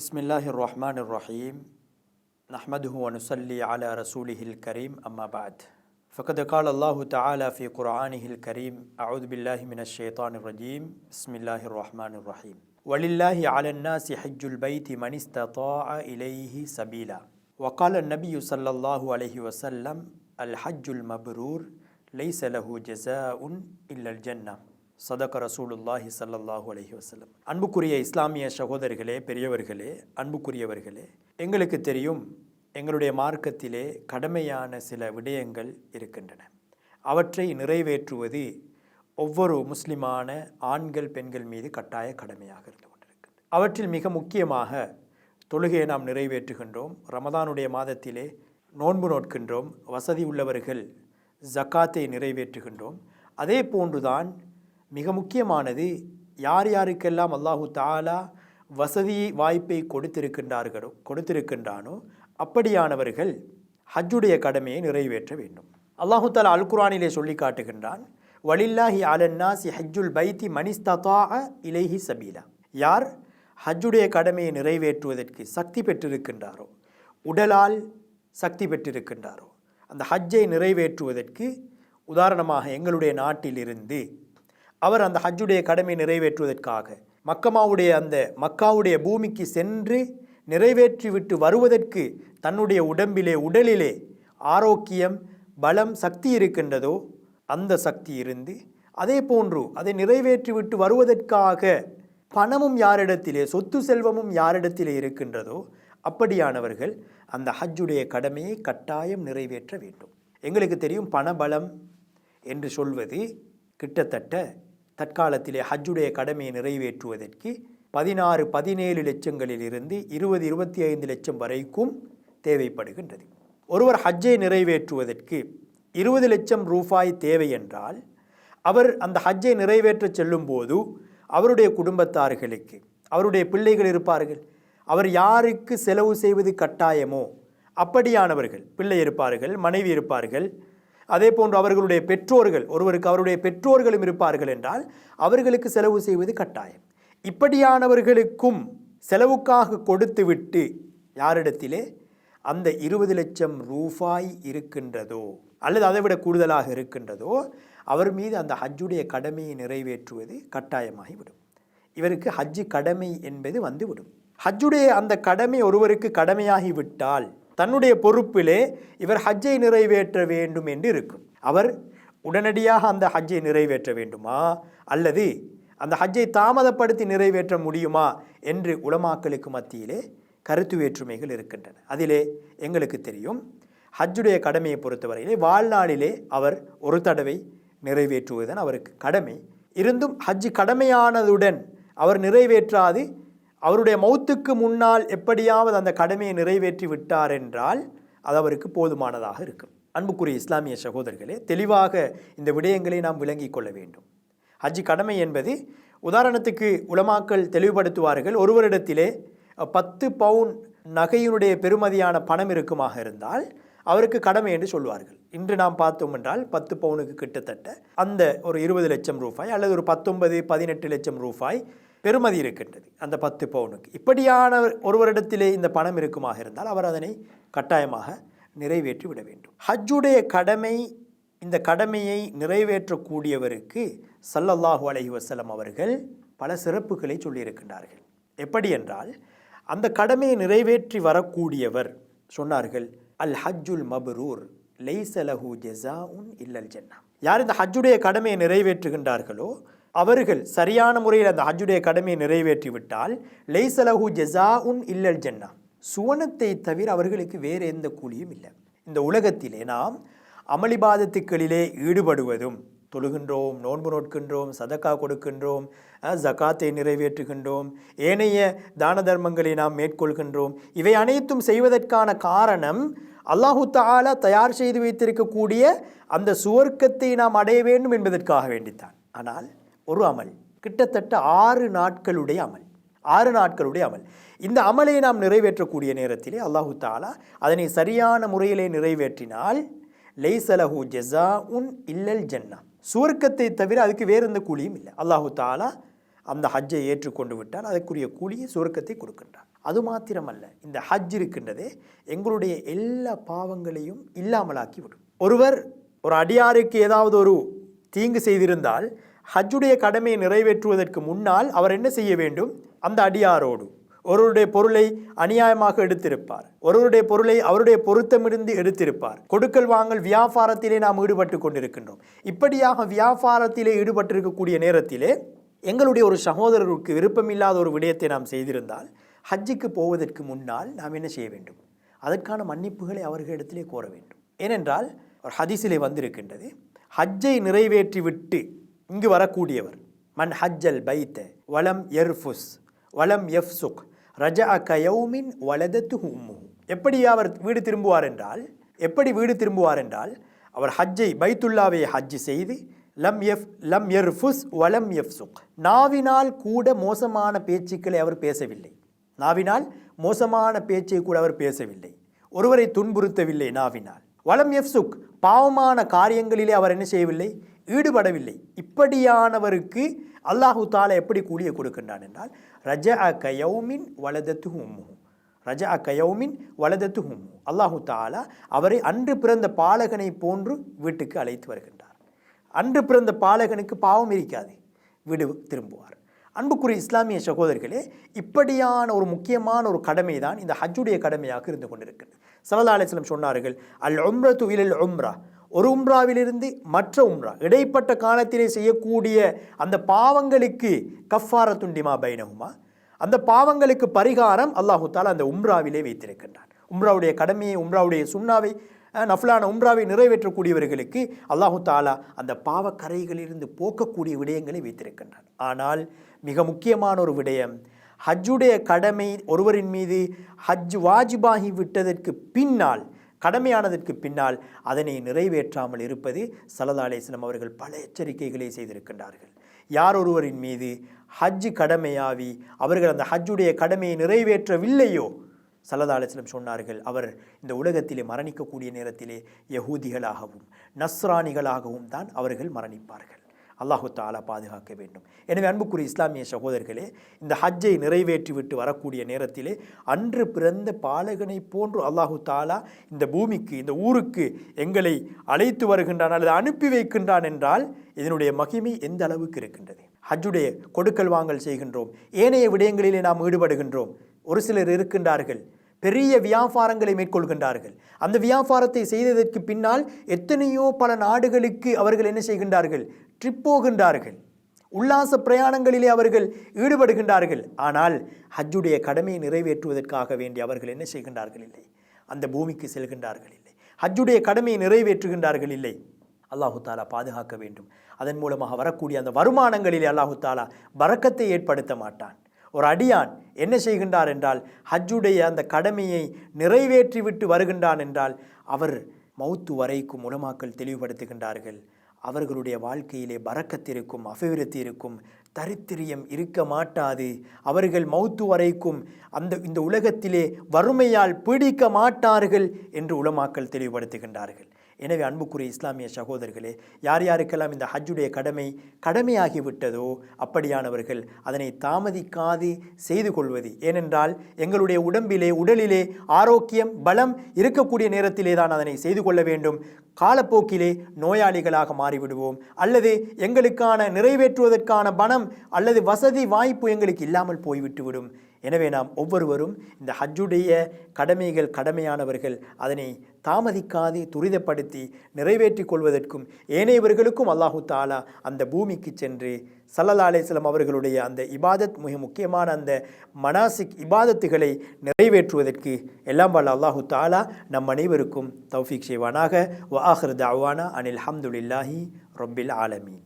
بسم الله الرحمن الرحيم نحمده ونصلي على رسوله الكريم أما بعد فقد قال الله تعالى في قرآنه الكريم أعوذ بالله من الشيطان الرجيم بسم الله الرحمن الرحيم ولله على الناس حج البيت من استطاع إليه سبيلا وقال النبي صلى الله عليه وسلم الحج المبرور ليس له جزاء إلا الجنة சதக ரசூலுல்லாஹி சல்லல்லாஹு அலஹி வசலம் அன்புக்குரிய இஸ்லாமிய சகோதரர்களே பெரியவர்களே அன்புக்குரியவர்களே எங்களுக்கு தெரியும் எங்களுடைய மார்க்கத்திலே கடமையான சில விடயங்கள் இருக்கின்றன. அவற்றை நிறைவேற்றுவது ஒவ்வொரு முஸ்லிமான ஆண்கள் பெண்கள் மீது கட்டாய கடமையாக இருந்து கொண்டிருக்கின்றது. அவற்றில் மிக முக்கியமாக தொழுகையை நாம் நிறைவேற்றுகின்றோம். ரமதானுடைய மாதத்திலே நோன்பு நோட்கின்றோம். வசதி உள்ளவர்கள் ஜக்காத்தை நிறைவேற்றுகின்றோம். அதே போன்றுதான் மிக முக்கியமானது யார் யாருக்கெல்லாம் அல்லாஹு தாலா வசதி வாய்ப்பை கொடுத்திருக்கின்றார்களோ கொடுத்திருக்கின்றானோ அப்படியானவர்கள் ஹஜ்ஜுடைய கடமையை நிறைவேற்ற வேண்டும். அல்லாஹு தாலா அல் குரானிலே சொல்லி காட்டுகின்றான் வலில்லாஹி அலன்னாசி ஹஜ்ஜுல் பைத்தி மனிஸ்தா இலேஹி சபீலா. யார் ஹஜ்ஜுடைய கடமையை நிறைவேற்றுவதற்கு சக்தி பெற்றிருக்கின்றாரோ உடலால் சக்தி பெற்றிருக்கின்றாரோ அந்த ஹஜ்ஜை நிறைவேற்றுவதற்கு உதாரணமாக எங்களுடைய நாட்டிலிருந்து அவர் அந்த ஹஜ்ஜுடைய கடமை நிறைவேற்றுவதற்காக மக்கமாவுடைய அந்த மக்காவுடைய பூமிக்கு சென்று நிறைவேற்றிவிட்டு வருவதற்கு தன்னுடைய உடம்பிலே உடலிலே ஆரோக்கியம் பலம் சக்தி இருக்கின்றதோ அந்த சக்தி இருந்து அதே போன்று அதை நிறைவேற்றிவிட்டு வருவதற்காக பணமும் யாரிடத்திலே சொத்து செல்வமும் யாரிடத்திலே இருக்கின்றதோ அப்படியானவர்கள் அந்த ஹஜ்ஜுடைய கடமையை கட்டாயம் நிறைவேற்ற வேண்டும். எங்களுக்கு தெரியும் பணபலம் என்று சொல்வது கிட்டத்தட்ட தற்காலத்திலே ஹஜ்ஜுடைய கடமையை நிறைவேற்றுவதற்கு பதினாறு பதினேழு லட்சங்களில் இருந்து இருபது இருபத்தி ஐந்து லட்சம் வரைக்கும் தேவைப்படுகின்றது. ஒருவர் ஹஜ்ஜை நிறைவேற்றுவதற்கு இருபது லட்சம் ரூபாய் தேவை என்றால் அவர் அந்த ஹஜ்ஜை நிறைவேற்ற செல்லும்போது அவருடைய குடும்பத்தார்களுக்கு அவருடைய பிள்ளைகள் இருப்பார்கள் அவர் யாருக்கு செலவு செய்வது கட்டாயமோ அப்படியானவர்கள் பிள்ளை இருப்பார்கள் மனைவி இருப்பார்கள் அதே போன்று அவர்களுடைய பெற்றோர்கள் ஒருவருக்கு அவருடைய பெற்றோர்களும் இருப்பார்கள் என்றால் அவர்களுக்கு செலவு செய்வது கட்டாயம். இப்படியானவர்களுக்கும் செலவுக்காக கொடுத்துவிட்டு யாரிடத்திலே? அந்த இருபது லட்சம் ரூபாய் இருக்கின்றதோ அல்லது அதை விட கூடுதலாக இருக்கின்றதோ அவர் மீது அந்த ஹஜ்ஜுடைய கடமையை நிறைவேற்றுவது கட்டாயமாகிவிடும். இவருக்கு ஹஜ்ஜு கடமை என்பது வந்துவிடும். ஹஜ்ஜுடைய அந்த கடமை ஒருவருக்கு கடமையாகிவிட்டால் தன்னுடைய பொறுப்பிலே இவர் ஹஜ்ஜை நிறைவேற்ற வேண்டும் என்று இருக்கும். அவர் உடனடியாக அந்த ஹஜ்ஜை நிறைவேற்ற வேண்டுமா? அல்லது அந்த ஹஜ்ஜை தாமதப்படுத்தி நிறைவேற்ற முடியுமா? என்று உலமாக்களுக்கு மத்தியிலே கருத்து வேற்றுமைகள் இருக்கின்றன. அதிலே எங்களுக்கு தெரியும் ஹஜ்ஜுடைய கடமையை பொறுத்தவரையிலே வாழ்நாளிலே அவர் ஒரு தடவை நிறைவேற்றுவதுதான் அவருக்கு கடமை. இருந்தும் ஹஜ்ஜு கடமையானதுடன் அவர் நிறைவேற்றாது அவருடைய மௌத்துக்கு முன்னால் எப்படியாவது அந்த கடமையை நிறைவேற்றி விட்டார் என்றால் அது அவருக்கு போதுமானதாக இருக்கும். அன்புக்குரிய இஸ்லாமிய சகோதரர்களே தெளிவாக இந்த விடயங்களை நாம் விளங்கிக் கொள்ள வேண்டும். ஹஜ் கடமை என்பது உதாரணத்துக்கு உலமாக்கள் தெளிவுபடுத்துவார்கள் ஒருவரிடத்திலே பத்து பவுன் நகையினுடைய பெருமதியான பணம் இருக்குமாக இருந்தால் அவருக்கு கடமை என்று சொல்வார்கள். இன்று நாம் பார்த்தோம் என்றால் பத்து பவுனுக்கு கிட்டத்தட்ட அந்த ஒரு இருபது லட்சம் ரூபாய் அல்லது ஒரு பத்தொன்பது பதினெட்டு லட்சம் ரூபாய் பெருமதி இருக்கின்றது. அந்த பத்து பவுனுக்கு. இப்படியான ஒருவரிடத்திலே இந்த பணம் இருக்குமாக இருந்தால் அவர் அதனை கட்டாயமாக நிறைவேற்றி விட வேண்டும். ஹஜ்ஜுடைய கடமை இந்த கடமையை நிறைவேற்றக்கூடியவருக்கு சல்லல்லாஹு அலஹி வசலம் அவர்கள் பல சிறப்புகளை சொல்லியிருக்கின்றார்கள். எப்படி என்றால் அந்த கடமையை நிறைவேற்றி வரக்கூடியவர் சொன்னார்கள் அல் ஹஜ்ஜுல் மபரூர் லைசலஹு ஜெசா உன் இல்லல் ஜென்னா. யார் இந்த ஹஜ்ஜுடைய கடமையை நிறைவேற்றுகின்றார்களோ அவர்கள் சரியான முறையில் அந்த ஹஜ்ஜுடைய கடமையை நிறைவேற்றிவிட்டால் லைசலஹு ஜெசா உன் இல்லல் ஜென்னா. சுவனத்தை தவிர அவர்களுக்கு வேறு எந்த கூலியும் இல்லை. இந்த உலகத்திலே நாம் அமளிபாதத்துக்களிலே ஈடுபடுவதும் தொழுகின்றோம் நோன்பு நோட்கின்றோம் சதக்கா கொடுக்கின்றோம் ஜக்காத்தை நிறைவேற்றுகின்றோம் ஏனைய தான தர்மங்களை நாம் மேற்கொள்கின்றோம் இவை அனைத்தும் செய்வதற்கான காரணம் அல்லாஹு தாலா தயார் செய்து வைத்திருக்கக்கூடிய அந்த சுவர்க்கத்தை நாம் அடைய வேண்டும் என்பதற்காக வேண்டித்தான். ஆனால் ஒரு அமல் கிட்டத்தட்ட ஆறு நாட்களுடைய அமல் ஆறு நாட்களுடைய அமல். இந்த அமலை நாம் நிறைவேற்றக்கூடிய நேரத்திலே அல்லாஹு தாலா அதனை சரியான முறையிலே நிறைவேற்றினால் லைசலஹு ஜெசா உன் இல்லல் ஜன்னா. சுவர்க்கத்தை தவிர அதுக்கு வேறு எந்த கூலியும் இல்லை. அல்லாஹு தாலா அந்த ஹஜ்ஜை ஏற்றுக்கொண்டு விட்டால் அதற்குரிய கூலியை சுவர்க்கத்தை கொடுக்கின்றார் அது மாத்திரமல்ல இந்த ஹஜ் இருக்கின்றதே எங்களுடைய எல்லா பாவங்களையும் இல்லாமலாக்கி விடும். ஒருவர் ஒரு அடியாருக்கு ஏதாவது ஒரு தீங்கு செய்திருந்தால் ஹஜ்ஜுடைய கடமையை நிறைவேற்றுவதற்கு முன்னால் அவர் என்ன செய்ய வேண்டும்? அந்த அடியாரோடு. ஒருவருடைய பொருளை அநியாயமாக எடுத்திருப்பார். ஒருவருடைய பொருளை அவருடைய பொருத்தமிருந்து எடுத்திருப்பார். கொடுக்கல் வாங்கல் வியாபாரத்திலே நாம் ஈடுபட்டு கொண்டிருக்கின்றோம். இப்படியாக வியாபாரத்திலே ஈடுபட்டிருக்கக்கூடிய நேரத்திலே எங்களுடைய ஒரு சகோதரருக்கு விருப்பமில்லாத ஒரு விடயத்தை நாம் செய்திருந்தால் ஹஜ்ஜுக்கு போவதற்கு முன்னால் நாம் என்ன செய்ய வேண்டும்? அதற்கான மன்னிப்புகளை அவர்களிடத்திலே கோர வேண்டும். ஏனென்றால் ஒரு ஹதீஸிலே வந்திருக்கின்றது. ஹஜ்ஜை நிறைவேற்றிவிட்டு இங்கு வரக்கூடியவர். மன் ஹஜ்ஜல் பைத்த வலம் எர்ஃபுஸ் வலம் எஃப்சுக் ரஜா கயௌமின் வலதத்து உம்முஹு. எப்படி அவர் வீடு திரும்புவார் என்றால் எப்படி வீடு திரும்புவார் என்றால் அவர் ஹஜ்ஜை பைத்துல்லாவை ஹஜ்ஜு செய்து லம் எஃப் லம் எர்ஃபுஸ் வலம் எஃப்சுக். நாவினால் கூட மோசமான பேச்சுக்களை அவர் பேசவில்லை. நாவினால் மோசமான பேச்சை கூட அவர் பேசவில்லை. ஒருவரை துன்புறுத்தவில்லை நாவினால். வலம் எஃப்சுக் பாவமான காரியங்களிலே அவர் என்ன செய்யவில்லை? ஈடுபடவில்லை. இப்படியானவருக்கு அல்லாஹு தாலா எப்படி கூலிய கொடுக்கின்றான் என்றால் ரஜ அ கயௌமின் வலதத்து ஹும்முஹு ரஜ அ கயௌமின் வலதத்து ஹும்மு அல்லாஹு தாலா அவரை அன்று பிறந்த பாலகனை போன்று வீட்டுக்கு அழைத்து வருகின்றார். அன்று பிறந்த பாலகனுக்கு பாவம் இருக்காது வீடு திரும்புவார். அன்புக்குரிய இஸ்லாமிய சகோதரர்களே இப்படியான ஒரு முக்கியமான ஒரு கடமை தான் இந்த ஹஜ்ஜுடைய கடமையாக இருந்து கொண்டிருக்கிறது. சல்லா அலிஸ்லம் சொன்னார்கள் அல் உம்ரத்து துயிலில் உம்ரா. ஒரு உம்ராவிலிருந்து மற்ற உம்ரா இடைப்பட்ட காலத்திலே செய்யக்கூடிய அந்த பாவங்களுக்கு கஃபார துண்டிமா பைனகுமா அந்த பாவங்களுக்கு பரிகாரம் அல்லாஹு தாலா அந்த உம்ராவிலே வைத்திருக்கின்றான். உம்ராவுடைய கடமையை உம்ராவுடைய சுண்ணாவை நஃப்லான உம்ராவை நிறைவேற்றக்கூடியவர்களுக்கு அல்லாஹு தாலா அந்த பாவக்கரைகளிலிருந்து போக்கக்கூடிய விடயங்களை வைத்திருக்கின்றான். ஆனால் மிக முக்கியமான ஒரு விடயம் ஹஜ்ஜுடைய கடமை ஒருவரின் மீது ஹஜ் வாஜிபாகி விட்டதற்கு பின்னால் கடமையானதற்கு பின்னால் அதனை நிறைவேற்றாமல் இருப்பது சல்லா அவர்கள் பல எச்சரிக்கைகளை செய்திருக்கின்றார்கள். யார் ஒருவரின் மீது ஹஜ் கடமையாவி அவர்கள் அந்த ஹஜ்ஜுடைய கடமையை நிறைவேற்றவில்லையோ? சல்லதா அலிஸ்லம் சொன்னார்கள் அவர் இந்த உலகத்திலே மரணிக்கக்கூடிய நேரத்திலே யகூதிகளாகவும் நஸ்ரானிகளாகவும் தான் அவர்கள் மரணிப்பார்கள். அல்லாஹு தாலா பாதுகாக்க வேண்டும். எனவே அன்புக்குரிய இஸ்லாமிய சகோதரர்களே இந்த ஹஜ்ஜை நிறைவேற்றி விட்டு வரக்கூடிய நேரத்திலே அன்று பிறந்த பாலகனை போன்று அல்லாஹு தாலா இந்த பூமிக்கு இந்த ஊருக்கு எங்களை அழைத்து வருகின்றான் அல்லது அனுப்பி வைக்கின்றான் என்றால் இதனுடைய மகிமை எந்த அளவுக்கு இருக்கின்றது? ஹஜ்ஜுடைய கொடுக்கல் வாங்கல் செய்கின்றோம். ஏனைய விடயங்களிலே நாம் ஈடுபடுகின்றோம். ஒரு சிலர் இருக்கின்றார்கள். பெரிய வியாபாரங்களை மேற்கொள்கின்றார்கள். அந்த வியாபாரத்தை செய்ததற்கு பின்னால் எத்தனையோ பல நாடுகளுக்கு அவர்கள் என்ன செய்கின்றார்கள்? போகின்றார்கள். உல்லாச பிரயாணங்களிலே அவர்கள் ஈடுபடுகின்றார்கள். ஆனால் ஹஜ்ஜுடைய கடமையை நிறைவேற்றுவதற்காக வேண்டி அவர்கள் என்ன செய்கின்றார்கள் இல்லை? அந்த பூமிக்கு செல்கின்றார்கள் இல்லை. ஹஜ்ஜுடைய கடமையை நிறைவேற்றுகின்றார்கள் இல்லை. அல்லாஹு தாலா பாதுகாக்க வேண்டும். அதன் மூலமாக வரக்கூடிய அந்த வருமானங்களிலே அல்லாஹு தாலா வரக்கத்தை ஏற்படுத்த மாட்டான். ஒரு அடியான் என்ன செய்கின்றார் என்றால் ஹஜ்ஜுடைய அந்த கடமையை நிறைவேற்றிவிட்டு வருகின்றான் என்றால் அவர் மௌத்து வரைக்கும் உலமாக்கள் தெளிவுபடுத்துகின்றார்கள். அவர்களுடைய வாழ்க்கையிலே பறக்கத்திருக்கும் அபிவிருத்தி இருக்கும் தரித்திரியம் இருக்க மாட்டாது. அவர்கள் மௌத்து வரைக்கும் அந்த இந்த உலகத்திலே வறுமையால் பீடிக்க மாட்டார்கள் என்று உலமாக்கள் தெளிவுபடுத்துகின்றார்கள். எனவே அன்புக்குரிய இஸ்லாமிய சகோதரர்களே யார் யாருக்கெல்லாம் இந்த ஹஜ்ஜுடைய கடமை கடமையாகிவிட்டதோ அப்படியானவர்கள் அதனை தாமதிக்காது செய்து கொள்வது. ஏனென்றால் எங்களுடைய உடம்பிலே உடலிலே ஆரோக்கியம் பலம் இருக்கக்கூடிய நேரத்திலே தான் அதனை செய்து கொள்ள வேண்டும். காலப்போக்கிலே நோயாளிகளாக மாறிவிடுவோம். அல்லது எங்களுக்கான நிறைவேற்றுவதற்கான பணம் அல்லது வசதி வாய்ப்பு எங்களுக்கு இல்லாமல் போய்விட்டுவிடும். எனவே நாம் ஒவ்வொருவரும் இந்த ஹஜ்ஜுடைய கடமைகள் கடமையானவர்கள் அதனை தாமதிக்காது துரிதப்படுத்தி நிறைவேற்றி கொள்வதற்கும் ஏனையவர்களுக்கும் அல்லாஹு தாலா அந்த பூமிக்கு சென்று சல்லல்லா அலேஸ்லம் அவர்களுடைய அந்த இபாதத் மிக முக்கியமான அந்த மனாசிக் இபாதத்துகளை நிறைவேற்றுவதற்கு எல்லாம் வல்ல அல்லாஹு தாலா நம் அனைவருக்கும் தௌஃபிக் செய்வானாக. வ ஆஹ்ரத் அவானா அனில் ஹம்துலில்லாஹி ரொம்பில் ஆலமீன்.